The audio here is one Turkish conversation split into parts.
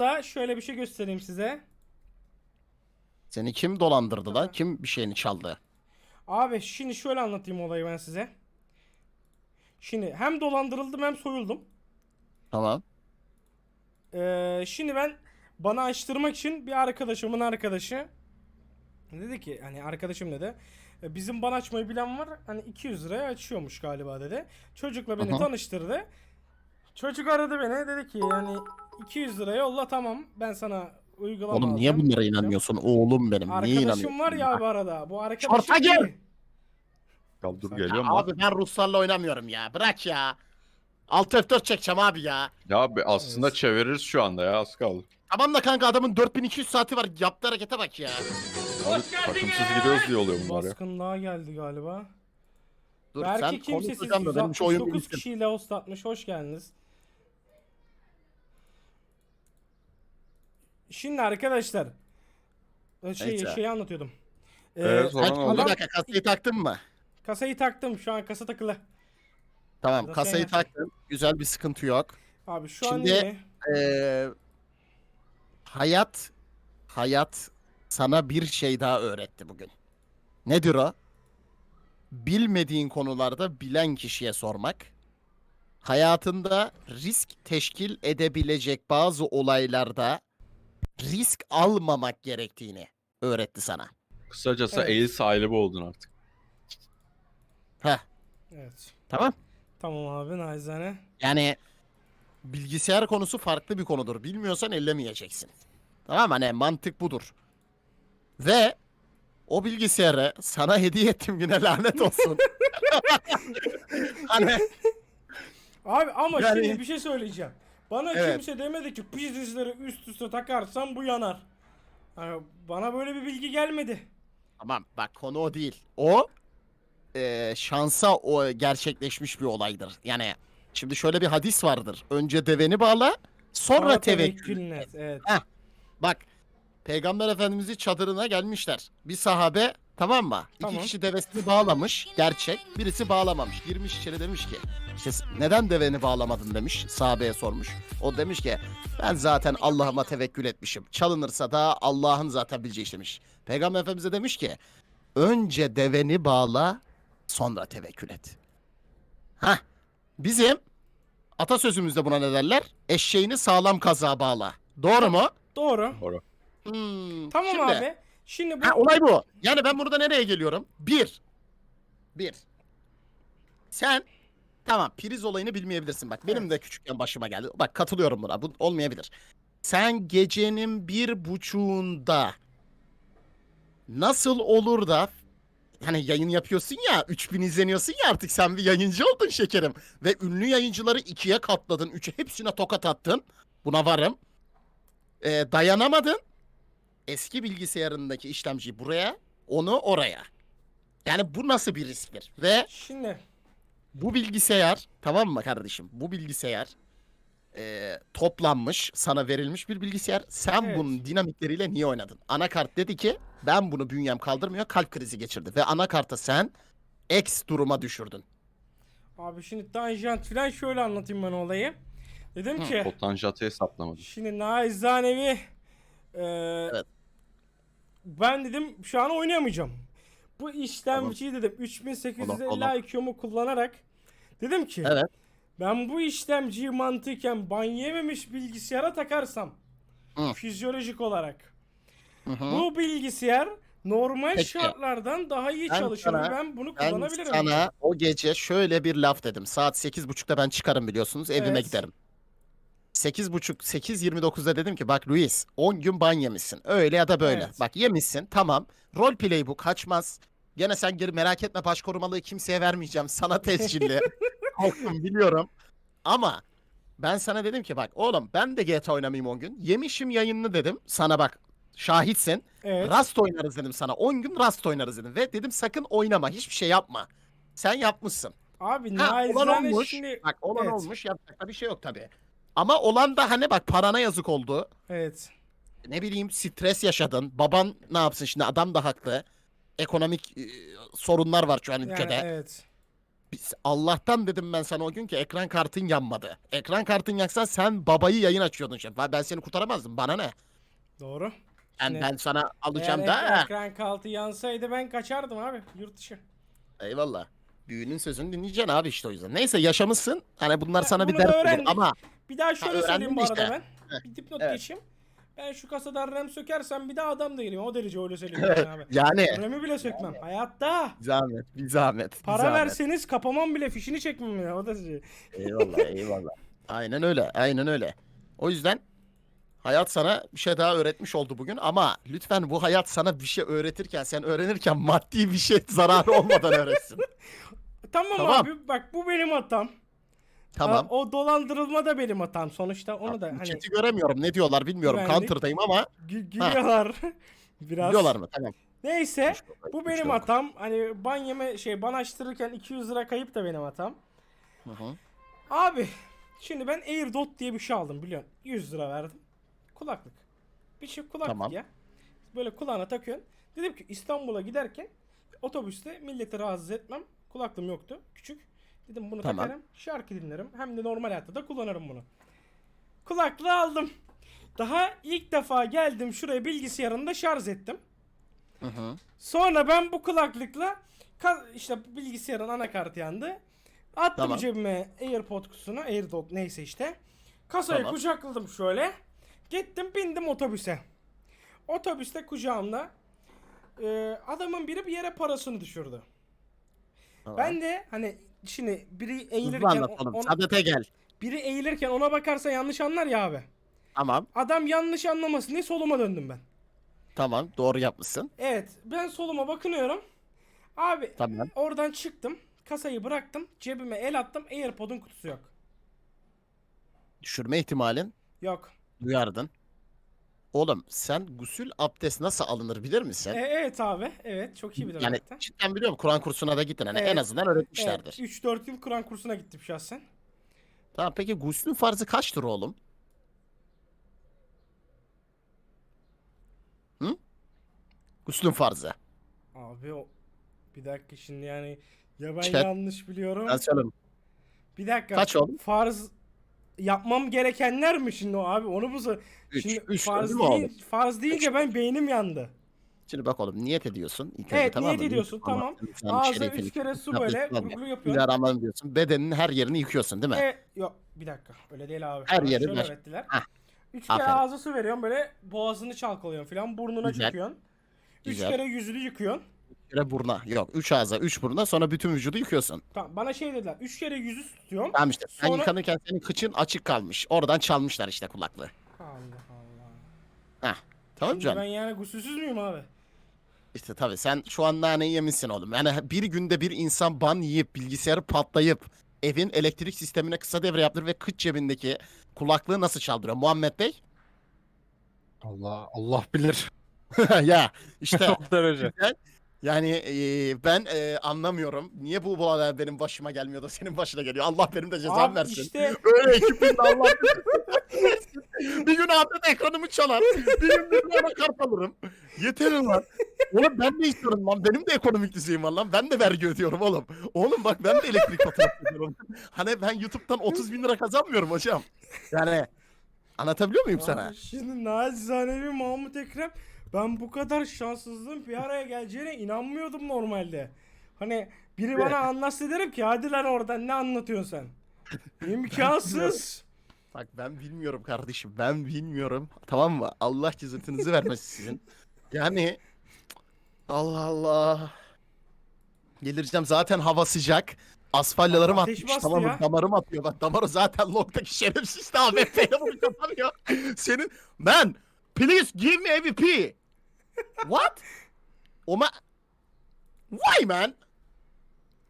Da şöyle bir şey göstereyim size. Seni kim dolandırdı lan? Kim bir şeyini çaldı? Abi şimdi şöyle anlatayım olayı ben size. Şimdi hem dolandırıldım hem soyuldum. Tamam. Ee, şimdi ben bana açtırmak için bir arkadaşımın arkadaşı dedi ki hani arkadaşım dedi "e, bizim bana açmayı bilen var hani 200 liraya açıyormuş galiba dedi. Çocukla beni Aha. tanıştırdı. Çocuk aradı beni dedi ki yani 200 liraya yolla tamam ben sana uygulama Oğlum niye alacağım." bunlara inanmıyorsun? Oğlum benim. Niye Arkadaşım inanıyorsun? var ya bu arada. Bu arkadaşım Şorta gel! değil. Ya dur Ya geliyorum lan. abi ben Ruslarla oynamıyorum ya. Bırak ya. Alt F4 çekeceğim abi ya. Ya abi aslında Evet. çeviririz şu anda ya az kaldı. Tamam da kanka adamın 4200 saati var. Yaptığı harekete bak ya. Abi takımsız giriyoruz diye oluyor bunlar ya. Baskın daha geldi galiba. Dur Belki sen kimsesiz konuşacağım da benim şu oyun 169 bitsin. kişiyle host atmış. Hoş geldiniz. Şimdi arkadaşlar e, şey Neyse. şeyi anlatıyordum. Ee, Evet, sonra Kaç ne oldu? bir dakika kasayı taktın mı? kasayı taktım. Şu an kasa takılı. Tamam Zaten kasayı yani. taktın. Güzel bir sıkıntı yok. Abi şu Şimdi- an yine Ee, hayat hayat sana bir şey daha öğretti bugün. Nedir o? Bilmediğin konularda bilen kişiye sormak. Hayatında risk teşkil edebilecek bazı olaylarda risk almamak gerektiğini öğretti sana. Kısacası Evet. eğil sahibi oldun artık. Heh, evet. tamam. Tamam abi naizane. Yani bilgisayar konusu farklı bir konudur. Bilmiyorsan ellemeyeceksin. Tamam mı? Hani mantık budur. Ve o bilgisayarı sana hediye ettim güne lanet olsun. hani Abi ama Yani- şimdi bir şey söyleyeceğim. Bana Evet. kimse demedi ki prizleri üst üste takarsan bu yanar. Yani bana böyle bir bilgi gelmedi. tamam bak konu o değil. O e, şansa o gerçekleşmiş bir olaydır. Yani şimdi şöyle bir hadis vardır. Önce deveni bağla, sonra tevekkül et. Evet. Bak Peygamber Efendimiz'i çadırına gelmişler. Bir sahabe tamam mı? Tamam. İki kişi devesini bağlamış. Gerçek. Birisi bağlamamış. Girmiş içeri demiş ki işte neden deveni bağlamadın demiş. Sahabeye sormuş. O demiş ki ben zaten Allah'ıma tevekkül etmişim. Çalınırsa da Allah'ın zaten bileceği iş demiş. Peygamber Efendimiz'e demiş ki önce deveni bağla sonra tevekkül et. Hah bizim atasözümüzde buna ne derler? Eşeğini sağlam kazağa bağla. Doğru mu? Doğru. Doğru. Hmm, Tamam şimdi- abi. Şimdi bu Ha, olay bu. Yani ben burada nereye geliyorum? Bir. Bir. Sen tamam priz olayını bilmeyebilirsin. Bak benim de küçükken başıma geldi. Bak katılıyorum buna. Bu olmayabilir. Sen gecenin bir buçuğunda nasıl olur da hani yayın yapıyorsun ya 3000 izleniyorsun ya artık sen bir yayıncı oldun şekerim. Ve ünlü yayıncıları ikiye katladın. Üçe hepsine tokat attın. Buna varım. Ee, dayanamadın eski bilgisayarındaki işlemciyi buraya, onu oraya. Yani bu nasıl bir risktir? Ve şimdi bu bilgisayar, tamam mı kardeşim? Bu bilgisayar e, toplanmış, sana verilmiş bir bilgisayar. Sen Evet. bunun dinamikleriyle niye oynadın? Anakart dedi ki, ben bunu bünyem kaldırmıyor, kalp krizi geçirdi. Ve anakartı sen X duruma düşürdün. abi şimdi tanjant falan şöyle anlatayım ben olayı. Dedim ki O tanjatı hesaplamadım. şimdi naizanevi eee ben dedim şu an oynayamayacağım. Bu işlemciyi dedim 3850 Allah. IQ'mu kullanarak dedim ki Evet. ben bu işlemciyi mantıken ban yememiş bilgisayara takarsam Hı. fizyolojik olarak Hı hı. bu bilgisayar normal Peki. şartlardan daha iyi Ben çalışır sana- ben bunu Ben kullanabilirim. sana o gece şöyle bir laf dedim. Saat 8.30'da ben çıkarım biliyorsunuz. Evime Evet. giderim. 8.30 8.29'da dedim ki bak Luis 10 gün ban yemişsin. Öyle ya da böyle. Evet. Bak yemişsin tamam. Roleplay bu kaçmaz. Gene sen geri merak etme baş korumalığı kimseye vermeyeceğim. Sana tescilli. Korktum biliyorum. Ama ben sana dedim ki bak oğlum ben de GTA oynamayayım 10 gün. Yemişim yayınını dedim. Sana bak şahitsin. Evet. Rust oynarız dedim sana. 10 gün Rust oynarız dedim. Ve dedim sakın oynama. Hiçbir şey yapma. Sen yapmışsın. Abi Ha, olan olmuş. şimdi Bak olan Evet. olmuş. Yapacak bir şey yok tabii. Ama olan da hani bak parana yazık oldu. evet. Ne bileyim stres yaşadın. Baban ne yapsın şimdi adam da haklı. Ekonomik e, sorunlar var şu an Yani ülkede. evet. Biz, Allah'tan dedim ben sana o gün ki ekran kartın yanmadı. Ekran kartın yaksa sen babayı yayın açıyordun şef. Ben ben seni kurtaramazdım. Bana ne? Doğru. Ben, Ne? ben sana Eğer alacağım da. ekran kartı yansaydı ben kaçardım abi yurt dışı. Eyvallah. Büyünün sözünü dinleyeceksin abi işte o yüzden. Neyse yaşamışsın. Hani bunlar sana bir bunu olur öğrendik. ama Bir daha şöyle öğrendin söyleyeyim bu arada işte. ben. Bir dipnot Evet. geçeyim. Ben şu kasadan rem sökersem bir daha adam değilim. O derece öyle söyleyeyim yani abi. yani Remi bile sökmem. Hayatta. bir zahmet, bir zahmet. bir Para zahmet. verseniz kapamam bile fişini çekmem ya. O derece. Eyvallah, eyvallah. Aynen öyle, aynen öyle. O yüzden hayat sana bir şey daha öğretmiş oldu bugün ama lütfen bu hayat sana bir şey öğretirken, sen öğrenirken maddi bir şey zararı olmadan öğretsin. Tamam, Tamam. abi bak bu benim hatam. Tamam. Ha, o dolandırılma da benim hatam. Sonuçta onu da Bu hani chat'i göremiyorum. Ne diyorlar bilmiyorum. Güvenlik. Counter'dayım ama gü- gülüyorlar. Biraz. biliyorlar mı? Tamam. Neyse bu benim yok. hatam. Hani ban yeme şey ban açtırırken 200 lira kayıp da benim hatam. Hı hı. Abi şimdi ben AirDot diye bir şey aldım biliyorsun. 100 lira verdim. Kulaklık. Bir şey kulaklık Tamam. ya. Böyle kulağına takıyorsun. Dedim ki İstanbul'a giderken otobüste milleti rahatsız etmem. Kulaklığım yoktu. Küçük. Dedim bunu Tamam. takarım. Şarkı dinlerim. Hem de normal hayatta da kullanırım bunu. Kulaklığı aldım. Daha ilk defa geldim şuraya bilgisayarında şarj ettim. Hı hı. Sonra ben bu kulaklıkla ka- işte bilgisayarın anakartı yandı. Attım Tamam. cebime AirPod kutusunu, AirDot neyse işte. Kasayı Tamam. kucakladım şöyle. Gittim bindim otobüse. Otobüste kucağımda e, adamın biri bir yere parasını düşürdü. Tamam. Ben de hani şimdi biri Hızlı eğilirken anlatalım. on- Sadete gel. biri eğilirken ona bakarsa yanlış anlar ya abi. Tamam. Adam yanlış anlamasın diye soluma döndüm ben. Tamam. Doğru yapmışsın. Evet ben soluma bakınıyorum. Abi Tamam. oradan çıktım. Kasayı bıraktım. Cebime el attım. AirPod'un kutusu yok. Düşürme ihtimalin Yok. duyardın. Oğlum sen gusül abdest nasıl alınır bilir misin? E, evet abi. Evet çok iyi bilirim yani hatta. cidden biliyorum Kur'an kursuna da gittin hani Evet. en azından öğretmişlerdir. Evet, 3-4 yıl Kur'an kursuna gittim şahsen. Tamam peki guslün farzı kaçtır oğlum? Hı? Guslün farzı. Abi o bir dakika şimdi yani ya ben Chat- yanlış biliyorum. Söyleyeyim. Bir dakika. Kaç oğlum? Farz yapmam gerekenler mi şimdi o abi? Onu bu Üç. Şimdi Üç farz, değil değil, farz deyince ben beynim yandı. Şimdi bak oğlum niyet ediyorsun. İlk Evet, tamam niyet mı? ediyorsun, Tamam. tamam. Şerefini- 3 kere su böyle yapıyorsun. Bismillahirrahmanirrahim diyorsun. Bedenin her yerini yıkıyorsun değil mi? E, yok bir dakika öyle değil abi. Her Bana yeri şöyle öğrettiler. Hah, Üç kere aferin. ağza su veriyorsun böyle boğazını çalkalıyorsun filan burnuna Güzel. çekiyorsun. Üç Güzel. kere yüzünü yıkıyorsun. Bir kere burna. Yok. Üç ağza, üç burna sonra bütün vücudu yıkıyorsun. Tamam bana şey dediler. Üç kere yüzü tutuyorum. Tamam işte. Sen Sonra- yıkanırken senin kıçın açık kalmış. Oradan çalmışlar işte kulaklığı. Allah Allah. Heh. Tamam Şimdi canım. ben yani gusülsüz müyüm abi? İşte tabii sen şu an naneyi yemişsin oğlum. Yani bir günde bir insan ban yiyip bilgisayarı patlayıp evin elektrik sistemine kısa devre yaptırır ve kıç cebindeki kulaklığı nasıl çaldırıyor? Muhammed Bey? Allah Allah bilir. ya işte o derece. Yani e, ben e, anlamıyorum. Niye bu bu olay benim başıma gelmiyor da senin başına geliyor? Allah benim de cezam Abi versin. işte Öyle ekibinde Allah bir gün Ahmet ekranımı çalar. Bir gün bir ana kart alırım. Yeter lan. Oğlum ben de istiyorum lan. Benim de ekonomik düzeyim var lan. Ben de vergi ödüyorum oğlum. Oğlum bak ben de elektrik faturası ödüyorum. Hani ben YouTube'dan 30 bin lira kazanmıyorum hocam. Yani anlatabiliyor muyum sana? Abi şimdi nacizane bir Mahmut Ekrem ben bu kadar şanssızlığın bir araya geleceğine inanmıyordum normalde. Hani biri bana anlatsa derim ki hadi lan oradan ne anlatıyorsun sen? İmkansız. Bak ben bilmiyorum kardeşim. Ben bilmiyorum. Tamam mı? Allah cızırtınızı vermesin sizin. Yani Allah Allah. Gelireceğim zaten hava sıcak. Asfalyalarım Ateş atmış bastı tamam mı? ya. Damarım atıyor. Bak damarı zaten long'daki şerefsiz de AWP'yle bunu kapanıyor. Senin man please give me a VP. What? Oma Why man?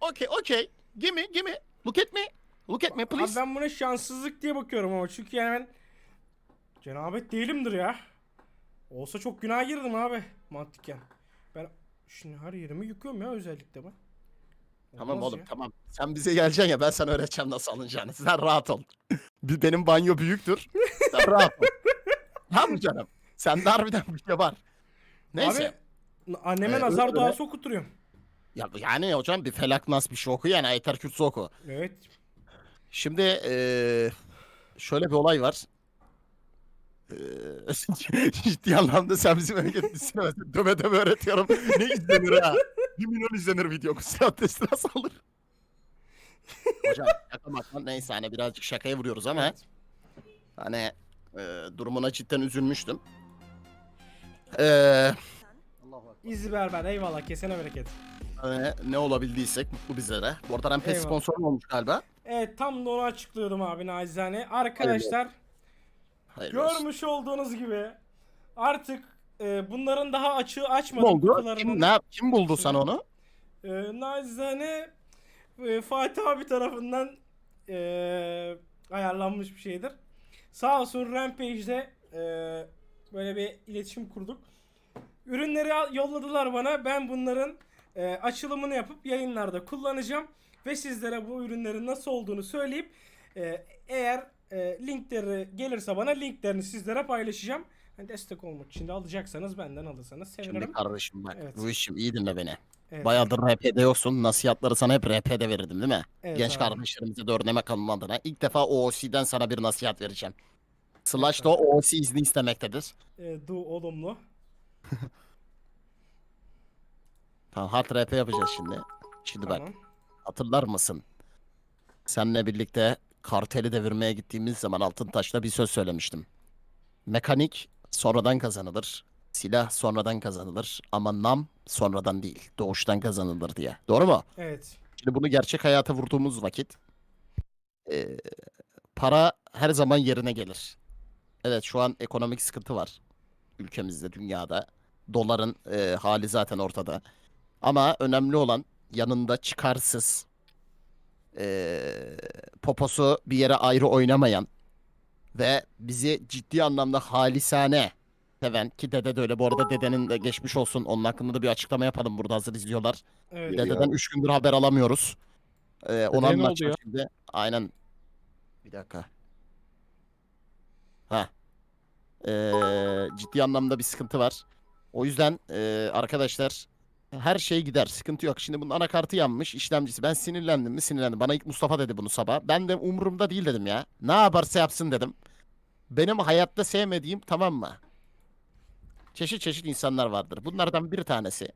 Okay okay. Give me give me. Look at me. Look at me Abi please. ben buna şanssızlık diye bakıyorum ama çünkü yani ben cenabet değilimdir ya. Olsa çok günah girdim abi mantıken. Ben şimdi her yerimi yıkıyorum ya özellikle ben. Tamam Olmaz oğlum ya. tamam. Sen bize geleceksin ya ben sana öğreteceğim nasıl alınacağını. Sen rahat ol. Bir- Benim banyo büyüktür. Sen rahat ol. Tamam mı canım? Sende harbiden bir şey var. Neyse. Abi anneme Ee, nazar öyle- duası okutturuyorum. Ya, yani hocam bir felak nas bir şey oku yani Ayter Kürt'ü oku. Evet. Şimdi eee, şöyle bir olay var. Eee, ciddi anlamda sen bizim memleketlisin. Döve döve öğretiyorum. Ne izlenir ha? 1 milyon izlenir video. Kusura abdesti nasıl alır? Hocam şaka maka neyse hani birazcık şakaya vuruyoruz ama hani eee, durumuna cidden üzülmüştüm. Eee İzi berber eyvallah kesene bereket. hani ne olabildiysek mutlu bizlere. Bu arada Rampage Eyvallah. sponsorum olmuş galiba. Evet tam da onu açıklıyordum abi nacizane. Arkadaşlar Hayırlı olsun. görmüş olduğunuz gibi artık e, bunların daha açığı Kim oldu? Kim, ne, yap- kim buldu sana onu? E, nacizane e, Fatih abi tarafından e, ayarlanmış bir şeydir. Sağ olsun Rampage'de e, böyle bir iletişim kurduk. Ürünleri yolladılar bana. Ben bunların e, açılımını yapıp yayınlarda kullanacağım. Ve sizlere bu ürünlerin nasıl olduğunu söyleyip e, eğer e, linkleri gelirse bana linklerini sizlere paylaşacağım. Hani destek olmak için de alacaksanız benden alırsanız sevinirim. Şimdi kardeşim bak Evet. bu işim iyi dinle beni. Evet, Bayağıdır RP'de yoksun. Nasihatları sana hep RP'de verirdim değil mi? evet Genç abi. kardeşlerimize de örneğe kalın adına. İlk defa OOC'den sana bir nasihat vereceğim. Slash da OOC izni istemektedir. E, du olumlu. Tamam hard RP yapacağız şimdi. Şimdi bak Tamam. hatırlar mısın? Seninle birlikte karteli devirmeye gittiğimiz zaman Altıntaş'ta bir söz söylemiştim. Mekanik sonradan kazanılır. Silah sonradan kazanılır. Ama nam sonradan değil. Doğuştan kazanılır diye. Doğru mu? Evet. Şimdi bunu gerçek hayata vurduğumuz vakit eee, para her zaman yerine gelir. Evet şu an ekonomik sıkıntı var ülkemizde, dünyada. Doların eee, hali zaten ortada. Ama önemli olan yanında çıkarsız, eee, poposu bir yere ayrı oynamayan ve bizi ciddi anlamda halisane seven ki dede de öyle. Bu arada dedenin de geçmiş olsun. Onun hakkında da bir açıklama yapalım burada hazır izliyorlar. Evet. Dededen 3 gündür haber alamıyoruz. Ee, onu Dedeye ne oldu anlatacağım ya? şimdi. Aynen. Bir dakika. Ha. Ee, ciddi anlamda bir sıkıntı var. O yüzden ee, arkadaşlar her şey gider. Sıkıntı yok. Şimdi bunun anakartı yanmış. işlemcisi. Ben sinirlendim mi? Sinirlendim. Bana ilk Mustafa dedi bunu sabah. Ben de umurumda değil dedim ya. Ne yaparsa yapsın dedim. Benim hayatta sevmediğim tamam mı? Çeşit çeşit insanlar vardır. Bunlardan bir tanesi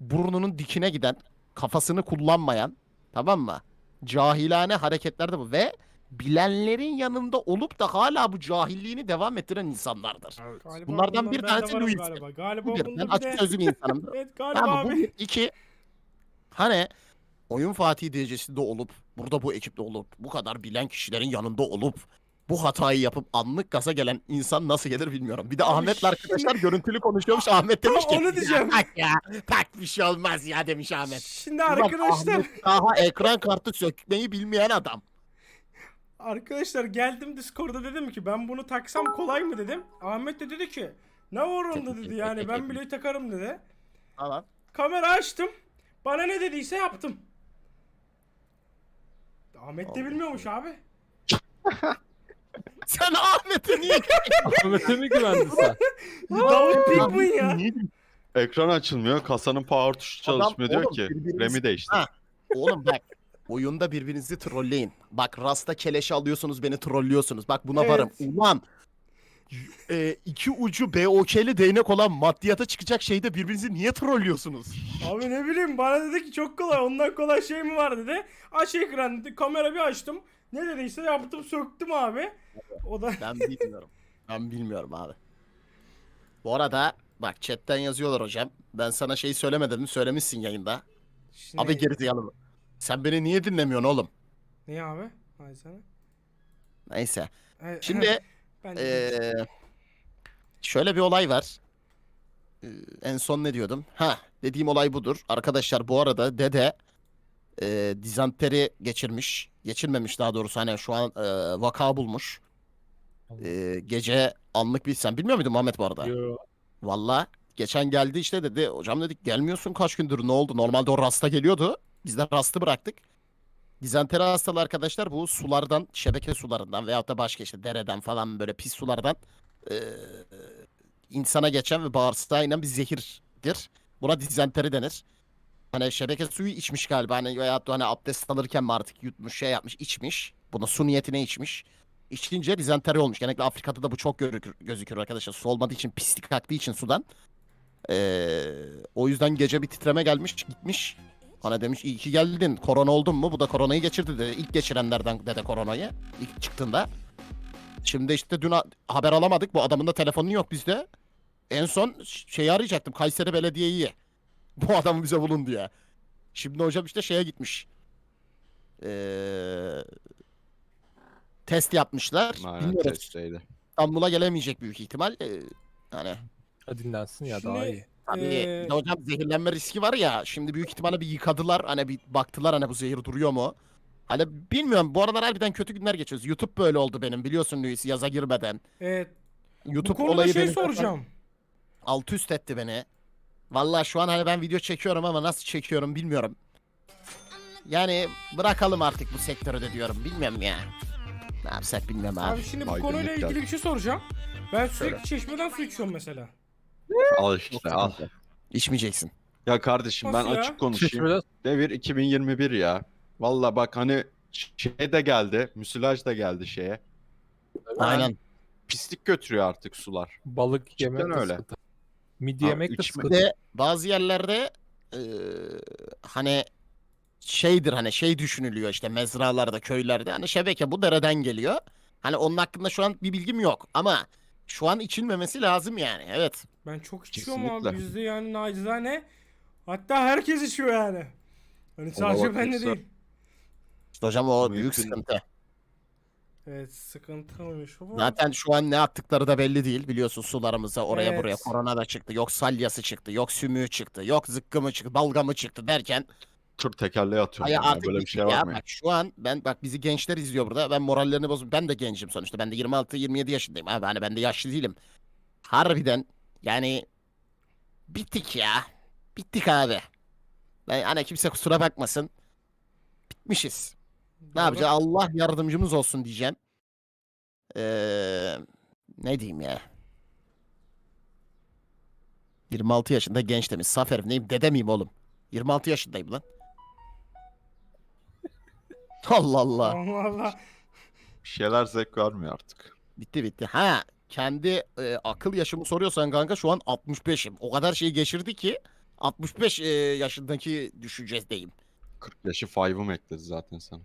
burnunun dikine giden, kafasını kullanmayan, tamam mı? Cahilane hareketlerde bu ve bilenlerin yanında olup da hala bu cahilliğini devam ettiren insanlardır. Galiba Bunlardan bundan bir ben de tanesi varım Louis. Galiba. Galiba Bu bir. Ben bir de- açık sözlü bir insanımdır. Evet galiba Tamam mı? Bu abi. bir. İki. Hani oyun Fatih derecesinde olup, burada bu ekipte olup, bu kadar bilen kişilerin yanında olup, bu hatayı yapıp anlık gaza gelen insan nasıl gelir bilmiyorum. Bir de Abi Ahmet'le arkadaşlar şimdi- görüntülü konuşuyormuş. Ahmet demiş ki. Onu diyeceğim. "Ya tak ya. Tak bir şey olmaz ya demiş Ahmet. Şimdi Ulan arkadaşlar Ahmet daha ekran kartı sökmeyi bilmeyen adam. Arkadaşlar geldim Discord'da dedim ki ben bunu taksam kolay mı dedim. Ahmet de dedi ki ne var onda dedi yani ben bile takarım dedi. Tamam. Kamera açtım. Bana ne dediyse yaptım. Ahmet de bilmiyormuş abi. Sen Ahmet'e niye Ahmet'e mi güvendin sen? Davut Pikmin ya. Ekran açılmıyor. Kasanın power tuşu Adam, çalışmıyor diyor oğlum, ki. birbiriniz- RAM'i değiştir. Ha. Oğlum bak. Oyunda birbirinizi trolleyin. Bak Rasta keleşi alıyorsunuz beni trollüyorsunuz. Bak buna varım. Ulan. E, iki ucu BOK'li değnek olan maddiyata çıkacak şeyde birbirinizi niye trollüyorsunuz? Abi ne bileyim bana dedi ki çok kolay ondan kolay şey mi var dedi. Aç ekran dedi kamera bir açtım. Ne dediyse yaptım söktüm abi. O da Ben bilmiyorum. Ben bilmiyorum abi. Bu arada bak chatten yazıyorlar hocam. Ben sana şeyi söylemedim mi? Söylemişsin yayında. Şimdi- Abi geri zekalı. Sen beni niye dinlemiyorsun oğlum? Niye abi? Hay sana. Neyse. Ee, Şimdi ben de eee, şöyle bir olay var. Eee, en son ne diyordum? Ha, dediğim olay budur. Arkadaşlar bu arada dede eee dizanteri geçirmiş. Geçirmemiş daha doğrusu hani şu an eee, vaka bulmuş. Eee, gece anlık bir sen bilmiyor muydun Muhammed bu arada? Yo. Valla geçen geldi işte dedi. Hocam dedik gelmiyorsun kaç gündür ne oldu? Normalde o rasta geliyordu. Biz de rastı bıraktık. Dizanteri hastalı arkadaşlar bu sulardan, şebeke sularından veyahut da başka işte dereden falan böyle pis sulardan eee, insana geçen ve bağırsağına inen bir zehirdir. Buna dizanteri denir. Hani şebeke suyu içmiş galiba hani veyahut da hani abdest alırken mi artık yutmuş şey yapmış içmiş. Bunu su niyetine içmiş. İçince dizenteri olmuş. Genellikle Afrika'da da bu çok görükür, gözükür arkadaşlar. Su olmadığı için pislik aktığı için sudan. Ee, o yüzden gece bir titreme gelmiş gitmiş. Hani demiş iyi ki geldin. Korona oldun mu? Bu da koronayı geçirdi dedi. İlk geçirenlerden dedi koronayı. ilk çıktığında. Şimdi işte dün ha- haber alamadık. Bu adamın da telefonu yok bizde. En son şeyi arayacaktım. Kayseri Belediye'yi. Bu adamı bize bulun diye. Şimdi hocam işte şeye gitmiş. Ee, test yapmışlar. Aynen Bilmiyoruz. İstanbul'a gelemeyecek büyük ihtimal. Ee, hani Ha, dinlensin ya Şimdi, daha iyi. Tabii Ee, bir de hocam zehirlenme riski var ya. Şimdi büyük ihtimalle bir yıkadılar. Hani bir baktılar hani bu zehir duruyor mu? Hani bilmiyorum. Bu aralar harbiden kötü günler geçiyoruz. YouTube böyle oldu benim. Biliyorsun Luis yaza girmeden. Evet. YouTube Bu konuda olayı şey beni soracağım. alt üst etti beni. Vallahi şu an hani ben video çekiyorum ama nasıl çekiyorum bilmiyorum. Yani bırakalım artık bu sektörü de diyorum. Bilmiyorum ya. Ne yapsak bilmiyorum abi. Abi şimdi bu Aydınlık konuyla ilgili geldi. bir şey soracağım. Ben sürekli Söyle. çeşmeden su içiyorum mesela. Al işte al. İçmeyeceksin. Ya kardeşim ben Nasıl ya? açık konuşayım. Devir 2021 ya. Valla bak hani şey de geldi. Müsilaj da geldi şeye. Aynen. Pislik götürüyor artık sular. balık Cidden yemek de öyle. sıkıntı. Midye Ha, yemek de içme- sıkıntı. Bir de bazı yerlerde eee, hani şeydir hani şey düşünülüyor işte mezralarda köylerde hani şebeke bu dereden geliyor. Hani onun hakkında şu an bir bilgim yok ama şu an içilmemesi lazım yani evet. Ben çok içiyorum abi. Kesinlikle. Yüzde yani nacizane. Hatta herkes içiyor yani. Hani sadece ben de değil. İşte hocam o büyük Mümkün. sıkıntı. Evet sıkıntılıymış bu. Zaten şu an ne attıkları da belli değil biliyorsun sularımıza oraya Evet. buraya korona da çıktı. Yok salyası çıktı, yok sümüğü çıktı, yok zıkkımı çıktı, balgamı çıktı derken Tır tekerleğe atıyorum. Ay ya. artık Böyle bir bittik şey var mı? ya? Bak şu an ben bak bizi gençler izliyor burada. Ben morallerini bozdum. Ben de gencim sonuçta. Ben de 26 27 yaşındayım abi. Hani ben de yaşlı değilim. Harbiden yani bittik ya. Bittik abi. Ben hani kimse kusura bakmasın. Bitmişiz. Ne Doğru. yapacağız? Allah yardımcımız olsun diyeceğim. Ee, ne diyeyim ya? 26 yaşında genç demiş. Saf herif neyim? Dede miyim oğlum? 26 yaşındayım lan. Allah Allah. Allah Allah. Bir şeyler zevk vermiyor artık. Bitti bitti. Ha kendi e, akıl yaşımı soruyorsan kanka şu an 65'im. O kadar şey geçirdi ki 65 e, yaşındaki düşüncedeyim. 40 yaşı 5'ım ekledi zaten sana.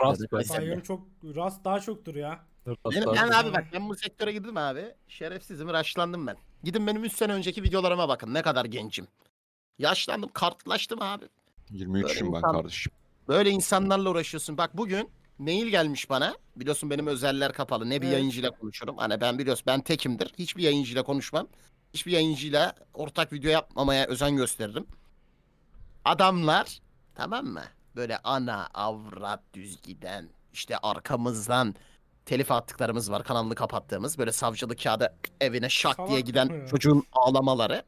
Rast çok rast daha çoktur ya. Benim, ben abi bak ben bu sektöre girdim abi. Şerefsizim, raşlandım ben. Gidin benim 3 sene önceki videolarıma bakın ne kadar gencim. Yaşlandım, kartlaştım abi. 23'üm ben insan- kardeşim. Böyle insanlarla uğraşıyorsun. Bak bugün mail gelmiş bana. Biliyorsun benim özeller kapalı. Ne bir Evet. yayıncıyla konuşurum. Hani ben biliyorsun ben tekimdir. Hiçbir yayıncıyla konuşmam. Hiçbir yayıncıyla ortak video yapmamaya özen gösteririm. Adamlar tamam mı? Böyle ana avrat düz giden işte arkamızdan telif attıklarımız var kanalını kapattığımız böyle savcılık kağıdı evine şak diye giden ya. çocuğun ağlamaları.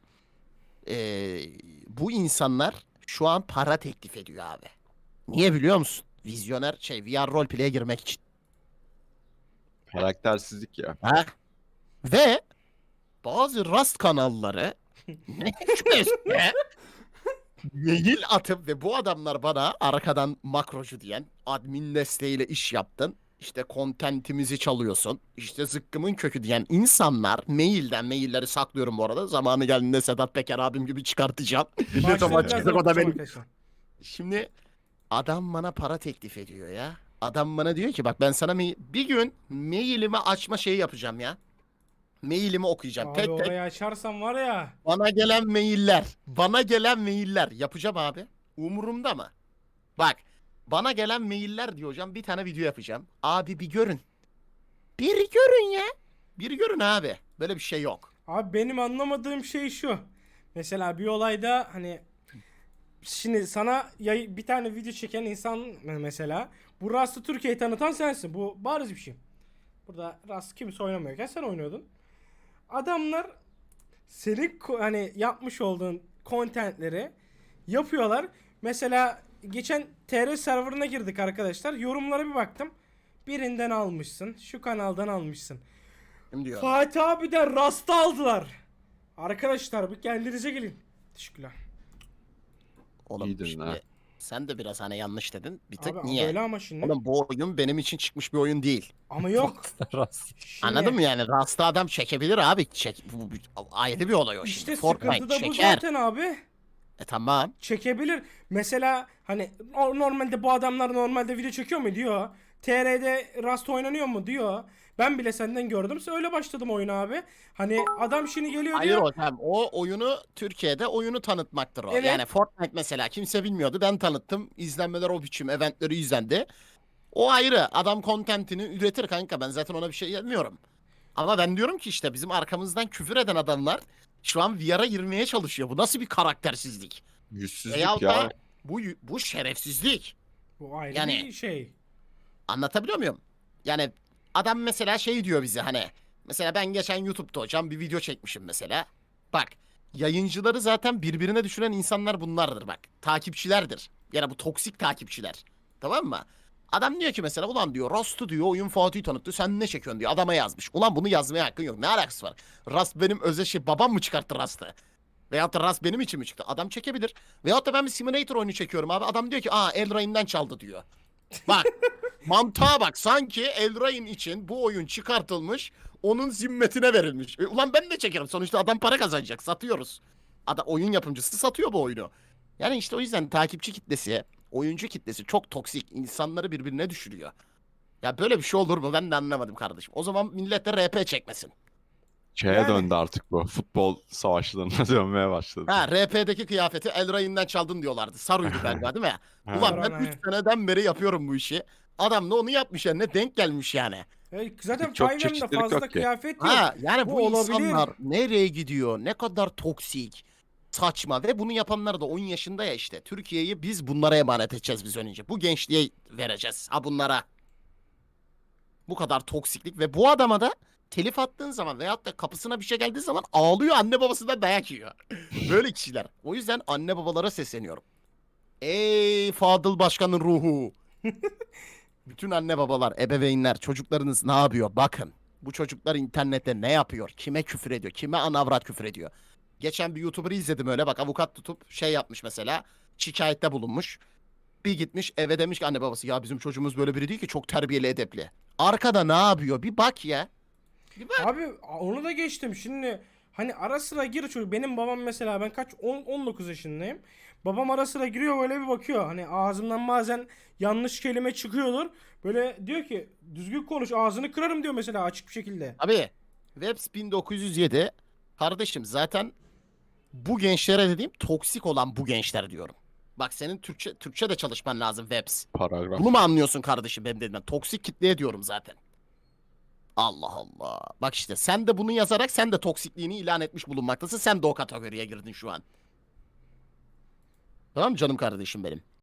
Ee, bu insanlar şu an para teklif ediyor abi. Niye biliyor musun? Vizyoner şey VR roleplay'e girmek için. Karaktersizlik ya. Ha? Ve bazı rast kanalları ne hikmetse mail atıp ve bu adamlar bana arkadan makrocu diyen admin desteğiyle iş yaptın. İşte kontentimizi çalıyorsun. İşte zıkkımın kökü diyen insanlar mailden mailleri saklıyorum bu arada. Zamanı geldiğinde Sedat Peker abim gibi çıkartacağım. Başlayacağız Otomatik o da benim. Şimdi adam bana para teklif ediyor ya. Adam bana diyor ki bak ben sana bir gün mailimi açma şeyi yapacağım ya. Mailimi okuyacağım. Abi tek tek orayı açarsan var ya. bana gelen mailler. Bana gelen mailler. Yapacağım abi. Umurumda mı? Bak bana gelen mailler diyor hocam bir tane video yapacağım. Abi bir görün. Bir görün ya. Bir görün abi. Böyle bir şey yok. Abi benim anlamadığım şey şu. Mesela bir olayda hani şimdi sana yay- bir tane video çeken insan mesela bu Rust'ı Türkiye'ye tanıtan sensin. Bu bariz bir şey. Burada Rust kimse oynamıyorken sen oynuyordun. Adamlar senin hani yapmış olduğun contentleri yapıyorlar. Mesela geçen TR serverına girdik arkadaşlar. Yorumlara bir baktım. Birinden almışsın. Şu kanaldan almışsın. Kim diyor? Fatih abiden rasta aldılar. Arkadaşlar bir kendinize gelin. Teşekkürler. Oğlum İyi dedin şimdi ha. sen de biraz hani yanlış dedin. Bir tık Abi niye? böyle ama şimdi. Oğlum bu oyun benim için çıkmış bir oyun değil. Ama yok. Rast. Şimdi- Anladın mı yani? Rasta adam çekebilir abi. Çek, bu, bu- ayrı bir olay o İşte şimdi. sıkıntı da bu çeker. zaten abi. E tamam. Çekebilir. Mesela hani o- normalde bu adamlar normalde video çekiyor mu diyor. TR'de Rust oynanıyor mu diyor. Ben bile senden gördüm. Öyle başladım oyuna abi. Hani adam şimdi geliyor Hayır diyor. hocam o oyunu Türkiye'de oyunu tanıtmaktır o. Evet. Yani Fortnite mesela kimse bilmiyordu ben tanıttım. İzlenmeler o biçim eventleri izlendi. O ayrı adam kontentini üretir kanka ben zaten ona bir şey demiyorum. Ama ben diyorum ki işte bizim arkamızdan küfür eden adamlar şu an VR'a girmeye çalışıyor. Bu nasıl bir karaktersizlik? Yüzsüzlük Veyahut ya. da bu, bu şerefsizlik. Bu ayrı Yani- bir şey. Anlatabiliyor muyum? Yani adam mesela şey diyor bize hani. Mesela ben geçen YouTube'da hocam bir video çekmişim mesela. Bak yayıncıları zaten birbirine düşüren insanlar bunlardır bak. Takipçilerdir. Yani bu toksik takipçiler. Tamam mı? Adam diyor ki mesela ulan diyor Rust'u diyor oyun Fatih tanıttı sen ne çekiyorsun diyor adama yazmış. Ulan bunu yazmaya hakkın yok ne alakası var? Rust benim özel şey babam mı çıkarttı Rust'ı? Veyahut da Rust benim için mi çıktı? Adam çekebilir. Veyahut da ben bir simulator oyunu çekiyorum abi. Adam diyor ki aa Eldrain'den çaldı diyor. Bak mantığa bak sanki Eldrain için bu oyun çıkartılmış onun zimmetine verilmiş. E, ulan ben de çekerim sonuçta adam para kazanacak satıyoruz. Ada oyun yapımcısı satıyor bu oyunu. Yani işte o yüzden takipçi kitlesi, oyuncu kitlesi çok toksik. insanları birbirine düşürüyor. Ya böyle bir şey olur mu ben de anlamadım kardeşim. O zaman millet de RP çekmesin. Şeye Yani- döndü artık bu. Futbol savaşlarına dönmeye başladı. Ha RP'deki kıyafeti Eldrain'den çaldın diyorlardı. Sarıydı galiba değil mi? Ulan ben Sarı, 3 aynen. seneden beri yapıyorum bu işi. Adam da onu yapmış yani ne denk gelmiş yani. Evet, zaten Çok 5M'de çeşitlilik fazla yok kıyafet yok. Ha yani Bu bu, olabilir. insanlar nereye gidiyor? Ne kadar toksik, saçma ve bunu yapanlar da 10 yaşında ya işte. Türkiye'yi biz bunlara emanet edeceğiz biz önce. Bu gençliğe vereceğiz. Ha bunlara. Bu kadar toksiklik ve bu adama da telif attığın zaman veyahut da kapısına bir şey geldiği zaman ağlıyor anne babasından dayak yiyor. Böyle kişiler. O yüzden anne babalara sesleniyorum. Ey Fadıl Başkan'ın ruhu. Bütün anne babalar, ebeveynler, çocuklarınız ne yapıyor? Bakın. Bu çocuklar internette ne yapıyor? Kime küfür ediyor? Kime anavrat küfür ediyor? Geçen bir YouTuber'ı izledim öyle bak avukat tutup şey yapmış mesela. Şikayette bulunmuş. Bir gitmiş eve demiş ki anne babası ya bizim çocuğumuz böyle biri değil ki çok terbiyeli edepli. Arkada ne yapıyor? Bir bak ya. Bir bak. Abi onu da geçtim. Şimdi hani ara sıra gir çocuk. Benim babam mesela ben kaç 10 19 yaşındayım. Babam ara sıra giriyor böyle bir bakıyor. Hani ağzımdan bazen yanlış kelime çıkıyordur. Böyle diyor ki düzgün konuş ağzını kırarım diyor mesela açık bir şekilde. Abi Webs 1907 kardeşim zaten bu gençlere dediğim toksik olan bu gençler diyorum. Bak senin Türkçe Türkçe de çalışman lazım Webs. Paragraf. Bunu mu anlıyorsun kardeşim benim dediğimden? Toksik kitleye diyorum zaten. Allah Allah. Bak işte sen de bunu yazarak sen de toksikliğini ilan etmiş bulunmaktasın. Sen de o kategoriye girdin şu an. Tamam mı canım kardeşim benim?